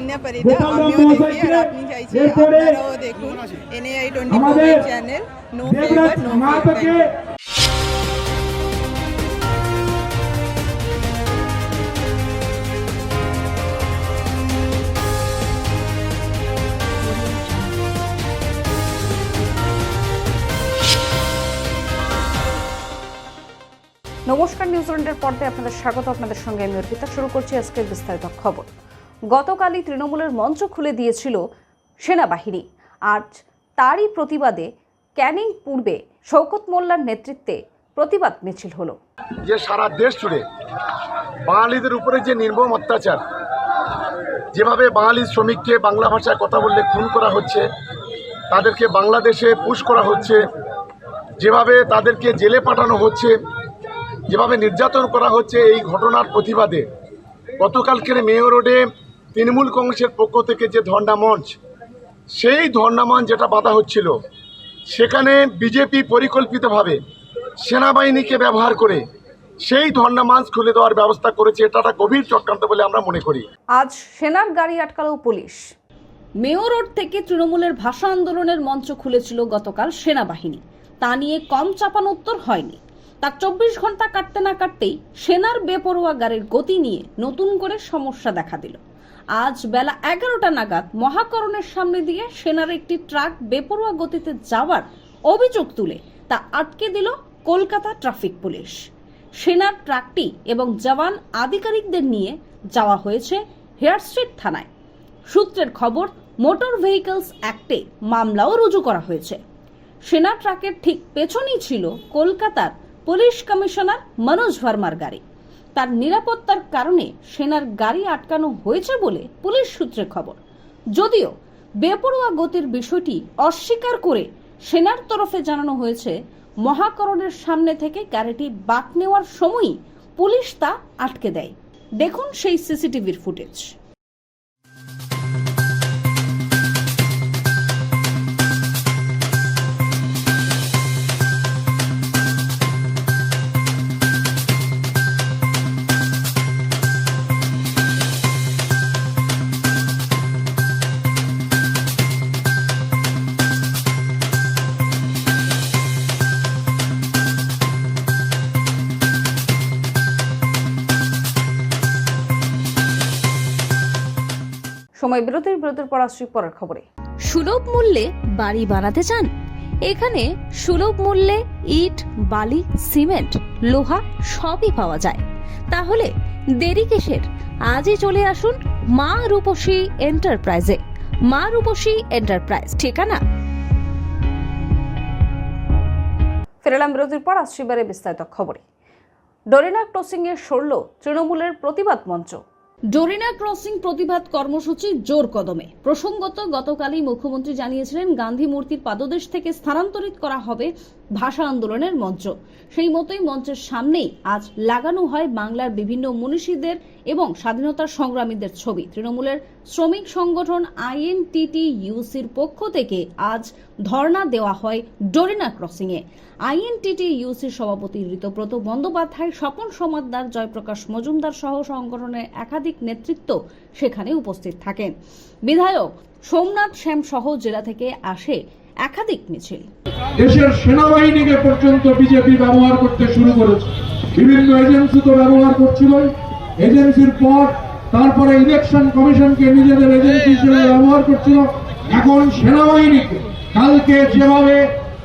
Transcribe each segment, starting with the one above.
অনন্যা পরিদা আমিও দেখি আর আপনি চাইছি আপনারাও দেখুন। এনএআই twenty four channel no no নমস্কার নিউজিল্যান্ডের পর্দায় আপনাদের স্বাগত। আপনাদের সঙ্গে আমি অর্পিতা। শুরু করছি আজকের বিস্তারিত খবর। গতকালই তৃণমূলের মঞ্চ খুলে দিয়েছিল সেনাবাহিনী। আর তারই প্রতিবাদে ক্যানিং পূর্বে শৌকত মোল্লার নেতৃত্বে প্রতিবাদ মিছিল হলো। যে সারা দেশ জুড়ে বাঙালিদের উপরে যে নির্মম অত্যাচার, যেভাবে বাঙালি শ্রমিককে বাংলা ভাষায় কথা বললে খুন করা হচ্ছে, তাদেরকে বাংলাদেশে পুশ করা হচ্ছে, যেভাবে তাদেরকে জেলে পাঠানো হচ্ছে, যেভাবে নির্যাতন করা হচ্ছে, এই ঘটনার প্রতিবাদে গতকালকের মেয়র রোডে তৃণমূল কংগ্রেসের পক্ষ থেকে যে ধর্ণা মঞ্চ, সেই ধর্ণামঞ্চ যেটা বাধা হচ্ছিল, সেখানে বিজেপি পরিকল্পিতভাবে সেনাবাহিনীকে ব্যবহার করে সেই ধর্ণামাঞ্চ খুলে দেওয়ার ব্যবস্থা করেছে। এটা একটা গভীর চক্রান্ত বলে আমরা মনে করি। আজ সেনার গাড়ি আটকালো পুলিশ। মেয়র রোড থেকে তৃণমূলের ভাষা আন্দোলনের মঞ্চ খুলেছিল গতকাল সেনাবাহিনী। তা নিয়ে কম চাপান উত্তর হয়নি। তার চব্বিশ ঘণ্টা কাটতে না কাটতেই সেনার বেপরোয়া গাড়ির গতি নিয়ে নতুন করে সমস্যা দেখা দিল। আজ বেলা এগারোটা নাগাদ মহাকরণের সামনে দিয়ে সেনার একটি ট্রাক বেপরোয়া গতিতে যাওয়ার অভিযোগ তুলে, তা আটকে দিল কলকাতা ট্রাফিক পুলিশ। সেনার ট্রাকটি এবং জওয়ান আধিকারিকদের নিয়ে যাওয়া হয়েছে হেয়ার স্ট্রিট থানায়। সূত্রের খবর, মোটর ভেহিকলস অ্যাক্টে মামলাও রুজু করা হয়েছে। সেনা ট্রাকের ঠিক পেছনেই ছিল কলকাতার পুলিশ কমিশনার মনোজ ভার্মার গাড়ি। তার নিরাপত্তার কারণে সেনার গাড়ি আটকানো হয়েছে বলে পুলিশ সূত্রে খবর। যদিও বেপরোয়া গতির বিষয়টি অস্বীকার করে সেনার তরফে জানানো হয়েছে, মহাকরণের সামনে থেকে গাড়িটি বাক নেওয়ার সময়ই পুলিশ তা আটকে দেয়। দেখুন সেই সিসিটিভির ফুটেজ। সময় বিরতির বিরতির পর আসছি পরের খবরে। সুলভ মূল্যে বাড়ি বানাতে চান? এখানে সুলভ মূল্যে ইট বালি সিমেন্ট লোহা সবই পাওয়া যায়। তাহলে দেরি কিসের? আজই চলে আসুন মা রূপসী এন্টারপ্রাইজে। মা রূপসী এন্টারপ্রাইজ ঠিকানা? ফেরালাম বিরতির পর আসছি বিস্তারিত খবরে। ডরিনা ক্রসিং এ সরল তৃণমূলের প্রতিবাদ মঞ্চ। ডোরিনা ক্রসিং প্রতিবাদ কর্মসূচি জোর কদমে। প্রসঙ্গত, গতকালই মুখ্যমন্ত্রী জানিয়েছিলেন, গান্ধী মূর্তির পাদদেশ থেকে স্থানান্তরিত করা হবে ভাষা আন্দোলনের মঞ্চ। সেই মতোই মঞ্চের সামনেই আজ লাগানো হয় বাংলার বিভিন্ন মনীষীদের এবং স্বাধীনতার সংগ্রামীদের ছবি। তৃণমূলের শ্রমিক সংগঠন আইএনটিটি ইউসির পক্ষ থেকে আজ ধর্ণা দেওয়া হয় ডোরিনা ক্রসিংয়ে। আইএনটিটি ইউসির সভাপতি ঋতব্রত বন্দ্যোপাধ্যায়, স্বপন সমাদ্দার, জয়প্রকাশ মজুমদার সহ সংগঠনের একাধিক নেতৃত্ব সেখানে উপস্থিত থাকেন। বিধায়ক সোমনাথ শ্যাম সহ জেলা থেকে আসে একাধিক মিছিল। দেশের সেনাবাহিনীকে পর্যন্ত বিজেপি ব্যবহার করতে শুরু করেছে। বিভিন্ন এজেন্সি তো ব্যবহার করছিল এজেন্সির পর তারপরে ইলেকশন কমিশনকে নিজেদের এজেন্সি হিসেবে ব্যবহার করছিল। এখন সেনাবাহিনীকে কালকে যেভাবে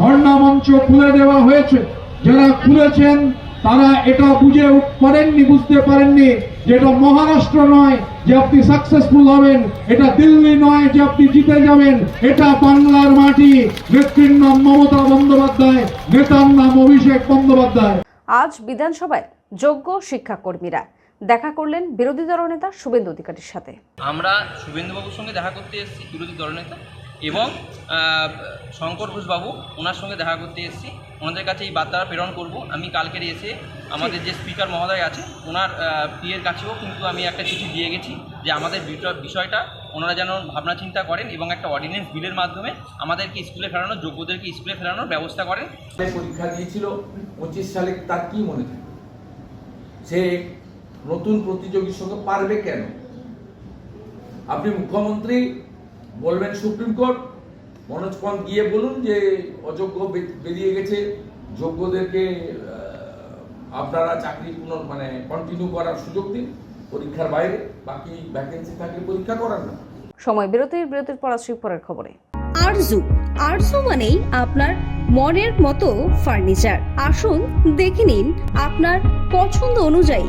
ধর্ণা মঞ্চ খুলে দেওয়া হয়েছে, যারা খুলেছেন তারা এটা বুঝে পারেননি বুঝতে পারেননি যে এটা মহারাষ্ট্র নয় যে আপনি সাকসেসফুল হবেন, এটা দিল্লি নয় যে আপনি জিতে যাবেন, এটা বাংলার মাটি। নেত্রীর নাম মমতা বন্দ্যোপাধ্যায়, নেতার নাম অভিষেক বন্দ্যোপাধ্যায়। আজ বিধানসভায় যোগ্য শিক্ষাকর্মীরা দেখা করলেন বিরোধী দলনেতা শুভেন্দু অধিকারীর সাথে। আমরা শুভেন্দুবাবুর সঙ্গে দেখা করতে এসেছি বিরোধী দলনেতা এবং শঙ্কর ঘোষবাবু ওনার সঙ্গে দেখা করতে এসেছি। ওনাদের কাছে এই বার্তা প্রেরণ করব। আমি কালকের এসে আমাদের যে স্পিকার মহোদয় আছে ওনার পিয়ের কাছেও কিন্তু আমি একটা চিঠি দিয়ে গেছি যে আমাদের বিষয়- বিষয়টা ওনারা যেন ভাবনা চিন্তা করেন এবং একটা অর্ডিন্যান্স বিলের মাধ্যমে আমাদেরকে স্কুলে ফেরানোর যোগ্যদেরকে স্কুলে ফেরানোর ব্যবস্থা করেন। পরীক্ষা দিয়েছিল পঁচিশ সালে তার কি মনে থাকে? সে নতুন প্রতিযোগীর সঙ্গে পারবে কেন? আপনি মুখ্যমন্ত্রী বলবেন সুপ্রিম কোর্ট মনোজ পন্থ গিয়ে বলুন যে অযোগ্য বেরিয়ে গেছে যোগ্যদেরকে আপনারা চাকরি পুনর মানে কন্টিনিউ করার সুযোগ দিন পরীক্ষার বাইরে বাকি ভ্যাকেন্সি থাকলে পরীক্ষা করার না। সময় বিরতির বিরতির পর আসছি পরের খবরে। আরজু আরজু মানেই আপনার মনের মতো ফার্নিচার আসুন দেখে নিন আপনার পছন্দ অনুযায়ী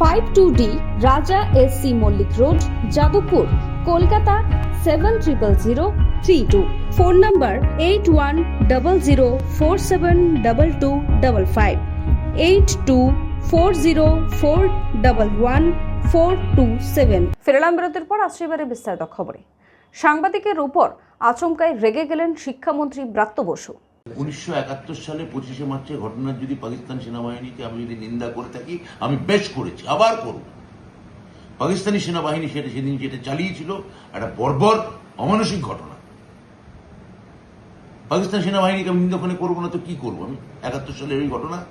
Five two D Raja S C Mallick road, Jadavpur, Kolkata seven triple zero three two. Phone number eight one double zero four seven double two double five. Eight two four zero four double one four two seven. ফেরালাম বিরতির পর আসছে এবারে বিস্তারিত খবরে। সাংবাদিকের উপর আচমকায় রেগে গেলেন শিক্ষামন্ত্রী ব্রাত্য বসু। উনিশশো একাত্তর সালে পঁচিশে মার্চের ঘটনার যদি পাকিস্তান সেনাবাহিনীকে আমি যদি নিন্দা করে থাকি, আমি বেশ করেছি, আবার করব। পাকিস্তানি সেনাবাহিনী সেটা সেদিন যেটা চালিয়েছিল, একটা বর্বর অমানসিক ঘটনা। পাকিস্তান সেনাবাহিনীকে আমি নিন্দা করব না, তো কি করব আমি? একাত্তর সালের ওই ঘটনা?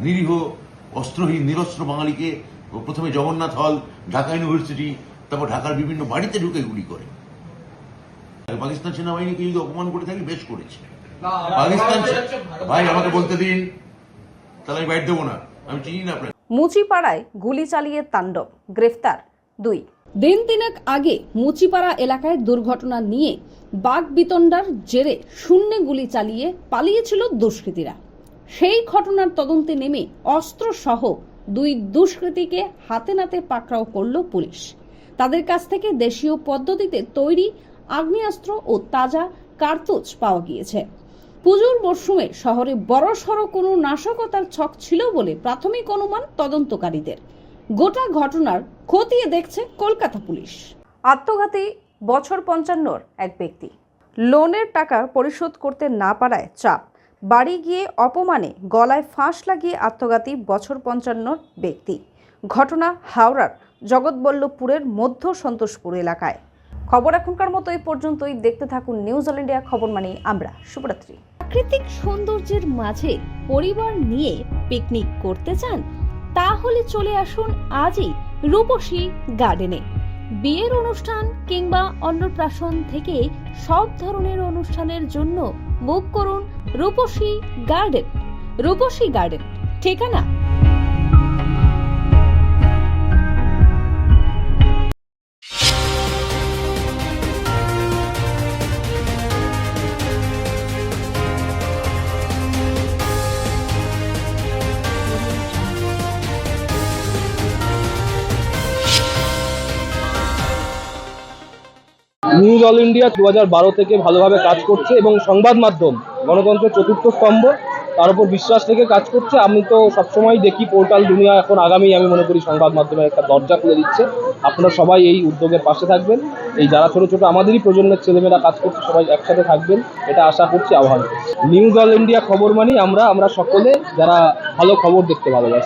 নিরীহ, অস্ত্রহীন, নিরস্ত্র বাঙালিকে প্রথমে জগন্নাথ হল, ঢাকা ইউনিভার্সিটি, তারপর ঢাকার বিভিন্ন বাড়িতে ঢুকে গুলি করে। পাকিস্তান সেনাবাহিনীকে যদি অপমান করে থাকি, বেশ করেছি। পাকিস্তান ভাই আমাকে বলতে দিন তাহলে আমি বাইট দেবো না। আমি চিনি না আপনাকে। মুচিপাড়ায় গুলি চালিয়ে তাণ্ডব গ্রেফতার দুই। দিন তিনেক আগে মুচিপাড়া এলাকায় দুর্ঘটনা নিয়ে বাঘ বিতণ্ডার জেরে শূন্যে গুলি চালিয়ে পালিয়েছিল দুষ্কৃতীরা। সেই ঘটনার তদন্তে নেমে অস্ত্র সহ দুই দুষ্কৃতীকে হাতে নাতে পাকড়াও করল পুলিশ। তাদের কাছ থেকে দেশীয় পদ্ধতিতে তৈরি আগ্নেয়াস্ত্র ও তাজা কার্তুজ পাওয়া গিয়েছে। পুজোর মরশুমে শহরে বড়সড় কোনো নাশকতার ছক ছিল বলে প্রাথমিক অনুমান তদন্তকারীদের। গোটা ঘটনার খতিয়ে দেখছে কলকাতা পুলিশ। আত্মঘাতী বছর পঞ্চান্নর এক ব্যক্তি। লোনের টাকা পরিশোধ করতে না পারায় চাপ। বাড়ি গিয়ে অপমানে গলায় ফাঁস লাগিয়ে আত্মঘাতী বছর পঞ্চান্নর ব্যক্তি। ঘটনা হাওড়ার জগৎবল্লভপুরের মধ্য সন্তোষপুর এলাকায়। খবর এখনকার মতো এই পর্যন্তই। দেখতে থাকুন নিউজ অল ইন্ডিয়া খবর মানে আমরা। শুভরাত্রি। প্রাকৃতিক সৌন্দর্যের মাঝে পরিবার নিয়ে পিকনিক করতে চান, তাহলে চলে আসুন আজই রূপসী গার্ডেনে। বিয়ের অনুষ্ঠান কিংবা অন্নপ্রাশন থেকে সব ধরনের অনুষ্ঠানের জন্য বুক করুন রূপসী গার্ডেন। রূপসী গার্ডেন, ঠিকানা অল ইন্ডিয়া দু থেকে ভালোভাবে কাজ করছে এবং সংবাদ মাধ্যম, গণতন্ত্রের চতুর্থ স্তম্ভ, তার উপর বিশ্বাস রেখে কাজ করছে। আমি তো সবসময় দেখি পোর্টাল দুনিয়া এখন আগামী, আমি মনে করি সংবাদ মাধ্যমের একটা দরজা খুলে দিচ্ছে। আপনারা সবাই এই উদ্যোগের পাশে থাকবেন। এই যারা ছোট ছোট আমাদেরই প্রজন্মের ছেলেমেয়েরা কাজ করছে, সবাই একসাথে থাকবেন। এটা আশা করছি, আহ্বান নিউজ অল ইন্ডিয়া খবর মানি আমরা আমরা সকলে যারা ভালো খবর দেখতে ভালোবাসি।